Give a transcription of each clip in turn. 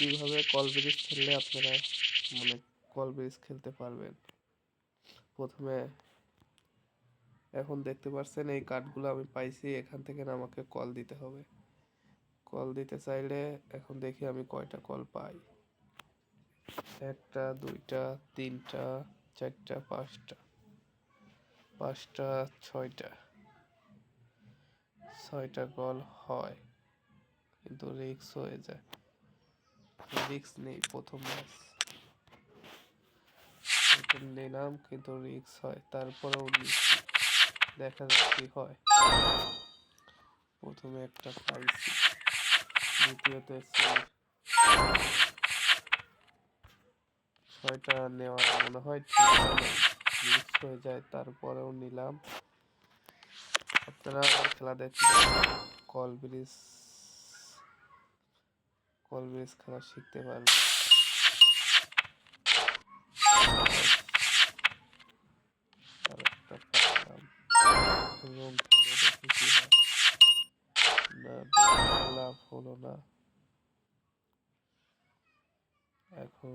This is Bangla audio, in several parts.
কীভাবে কল ব্রিজ খেললে আপনারা মানে কল ব্রিজ খেলতে পারবেন? প্রথমে এখন দেখতে পাচ্ছেন এই কার্ডগুলো আমি পাইছি, এখান থেকে আমাকে কল দিতে হবে। কল দিতে চাইলে এখন দেখি আমি কয়টা কল পাই। একটা, দুইটা, তিনটা, চারটা, পাঁচটা। পাঁচটা, ছয়টা। ছয়টা কল হয়, কিন্তু রিক্স হয়ে যায়। রিক্স নেই, প্রথম ম্যাচ নিলাম, কিন্তু রিক্স হয় তারপরেও দেখা যাক কি হয়। প্রথমে একটা পাইছি, দ্বিতীয়তে ছয়টা নেওয়া মনে হয়, ঠিক রিক্স হয়ে যায়, তারপরেও নিলাম। আপনারা খেলা দেখলে কল ব্রিজ কল ব্রিজ খেলা শিখতে খেলে বেশি লাভ হলো না। এখন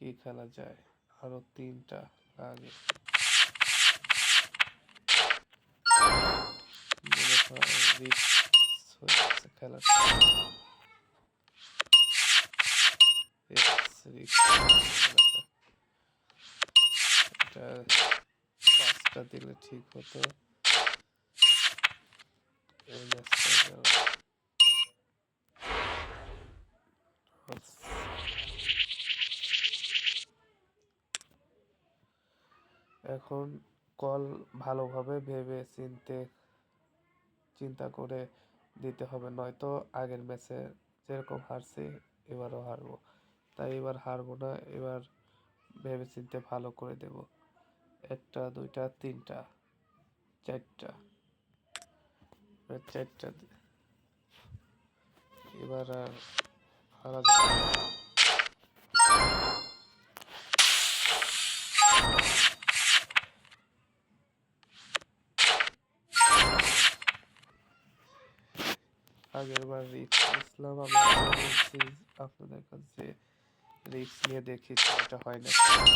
কি খেলা যায়? আরও তিনটা লাগে। মনে পাঁচটা দিলে ঠিক হতো। এখন কল ভালোভাবে ভেবে চিনতে, চিন্তা করে দিতে হবে, নয়তো আগের ম্যাচে যেরকম হারছি এবারও হারবো। তাই এবার হারবো না, এবার ভেবে চিনতে ভালো করে দেব। একটা, দুইটা, তিনটা, চারটা। চারটা এবার আর হারা আগের বার আমি আপনাদের কাছে রিক্স নিয়ে দেখি ছয়টা হয় না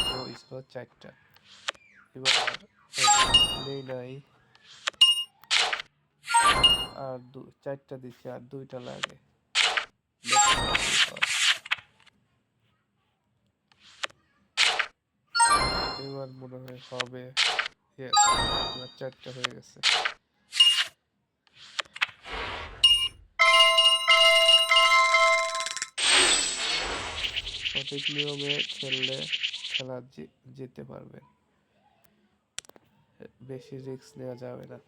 তো ছিল চারটা। এবার নেই নাই। আর দু, চারটা দিচ্ছি, আর দুইটা লাগে। এবার মনে হয় হবে। চারটা হয়ে গেছে। সঠিক নিয়মে খেললে খেলা জিততে পারবেন বেশি রিস্ক নেওয়া যাবে না।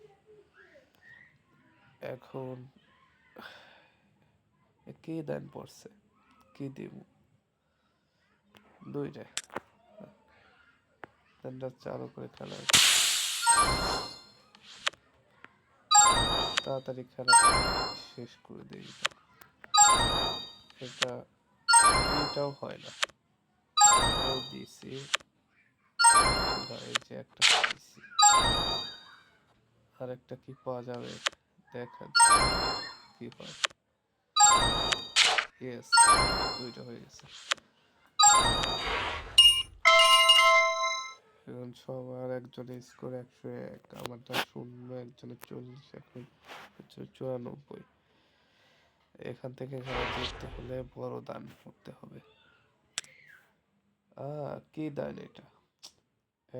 এখন কি দান পড়ছে? কি দিব? দুইটা। চালু করে খেলা। তাড়াতাড়ি খেলা শেষ করে দিই। এটা এটাও হয় না। এটাও দিছি এই যে একটা দিছি আর একটা কি পাওয়া যাবে? দেখা কি হয়। ইয়েস দুইটা হয়ে গেছে। এখন সবার একজনের স্কোর একশো এক, আমারটা শূন্য, একজনের চল্লিশ, এখন চুরানব্বই। এখান থেকে খেলা জিততে হলে বড় দান করতে হবে। কি দান এটা?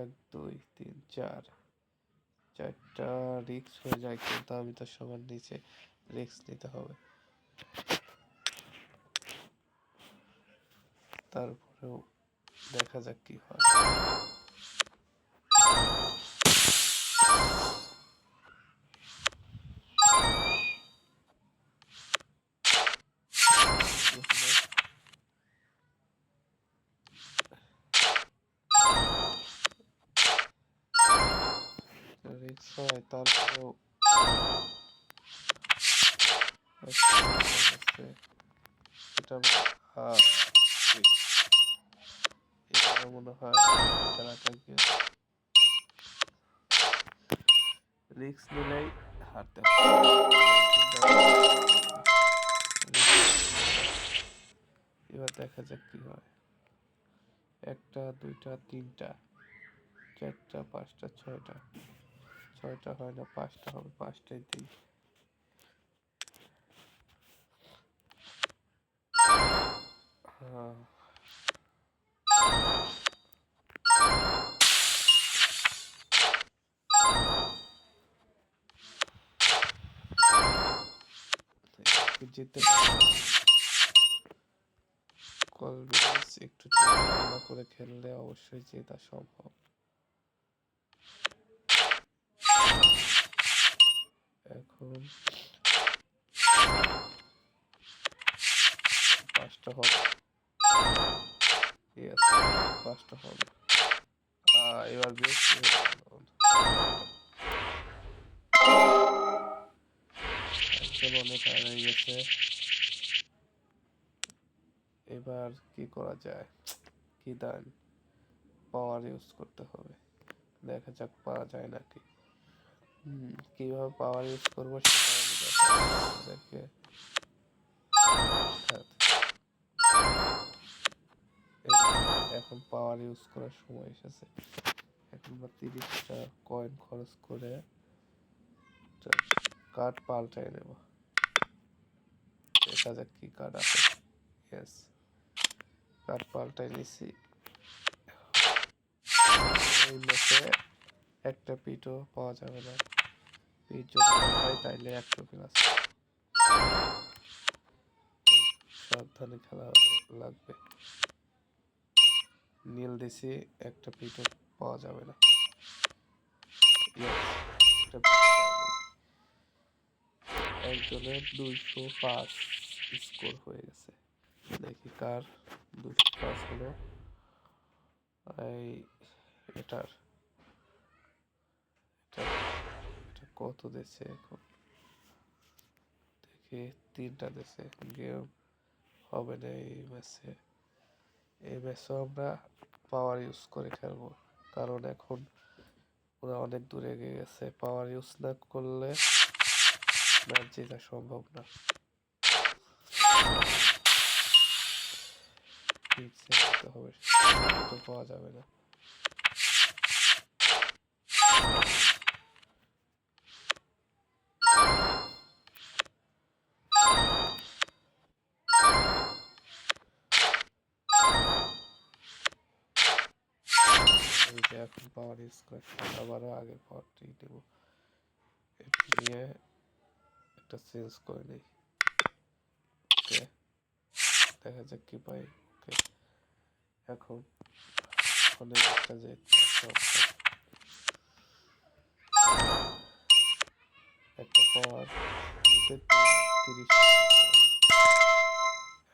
এক, দুই, তিন, চার। চারটা রিক্স হয়ে যায়, কিন্তু আমি তো সবার নিচে রিক্স নিতে হবে। তারপরেও দেখা যাক কি হয়। এটা নিলেই হারতে এবার দেখা যাক কি হয়। একটা, দুইটা, তিনটা, চারটা, পাঁচটা, ছয়টা। ছয়টা হয় না, পাঁচটা হবে, পাঁচটাই দিই। একটু কল একটু চিন্তা করে খেললে অবশ্যই জেতা সম্ভব এখন পাঁচটা হবে। ইয়েস পাঁচটা হবে। এবার গেছে। এবার কি করা যায়? কি দান? পাওয়ার ইউজ করতে হবে। দেখা যাক পাওয়া যায় নাকি। কীভাবে পাওয়ার ইউজ করব সেটা আমি এখন পাওয়ার ইউজ করার সময় এসেছে। এখন আমরা তিরিশটা কয়েন খরচ করে কার্ড পাল্টাই নেব। দেখা যাক কি কার্ড আছে ইয়েস কার্ড পাল্টাই নিছি। এই ম্যাচে একটা পিটও পাওয়া যাবে না। পিট যদি হয় তাইলে এক টোকেন আছে। সাবধানে খেলা লাগবে। নীল দিছি একটা পিটও পাওয়া যাবে না। একজনের দুইশো পাঁচ স্কোর হয়ে গেছে। দেখি কার দুশো পাঁচ হলো। এই, এটার, এটা এটা কত দিচ্ছে এখন? দেখি, তিনটা দিচ্ছে গেম হবে না এই ম্যাচে। এই ম্যাচও আমরা পাওয়ার ইউজ করে খেলব কারণ এখন ওরা অনেক দূরে এগিয়ে গেছে। পাওয়ার ইউজ না করলে ম্যাচ জেতা সম্ভব না। হবে। পাওয়া যাবে না। এখন পাওয়ার করছি আবারও আগের পাওয়ারটাই নেব এটা নিয়ে একটা চেঞ্জ করে নিই। দেখা যাক কি পাই। ওকে, এখন অনেক একটা যে একটা পাওয়ার দিতে তিরিশ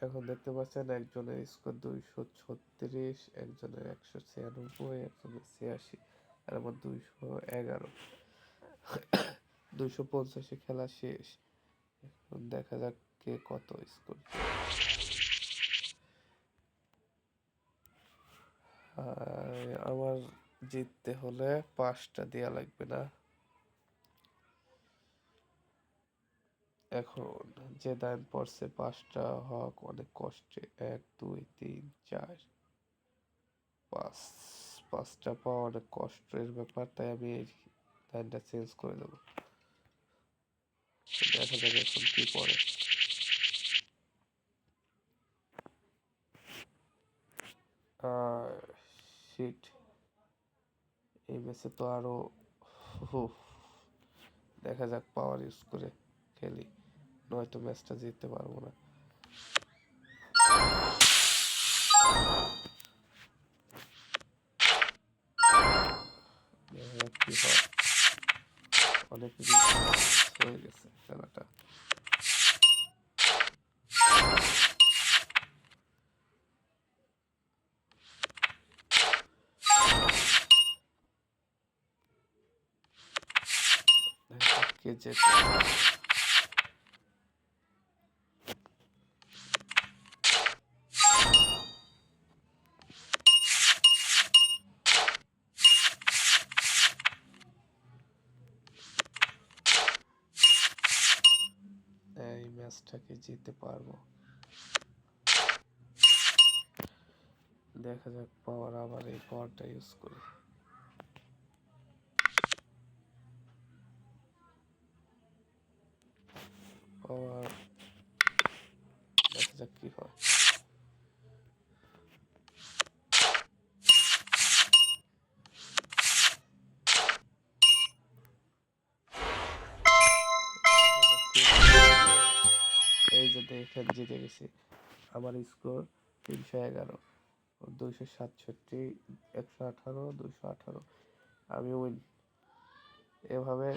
এখন দেখতে পাচ্ছেন একজনের স্কোর দুইশো ছত্রিশ, একজনের একশো ছিয়ানব্বই, একজনের ছিয়াশি, আর আমার দুইশো এগারো। দুইশো পঞ্চাশে খেলা শেষ। এখন দেখা যাক কে কত স্কোর আমার জিততে হলে পাঁচটা দেয়া লাগবে না। এখন যে দান পড়ছে পাঁচটা হক অনেক কষ্টে এক দুই তিন চার পাঁচ পাঁচটা পাওয়া অনেক কষ্টের ব্যাপার তাই আমি এই দানটা চেঞ্জ করে দেবো। দেখা যাবে এখন কি পড়ে। শিট এই ম্যাচে তো আরও উফ, দেখা যাক পাওয়ার ইউজ করে খেলি। নয়তো ম্যাচটা জিততে পারব না। অনেক হয়ে গেছে খেলাটা। কে চ্যানেলটাকে যেতে পারব। দেখা যাক পাওয়ার আবার এই পাওয়ারটা ইউজ করি। অর্থাৎ জিতে গেছে। আমার স্কোর তিনশো এগারো দুইশো সাতষট্টি, একশো আঠারো দুশো আঠারো। আমি উইন এভাবে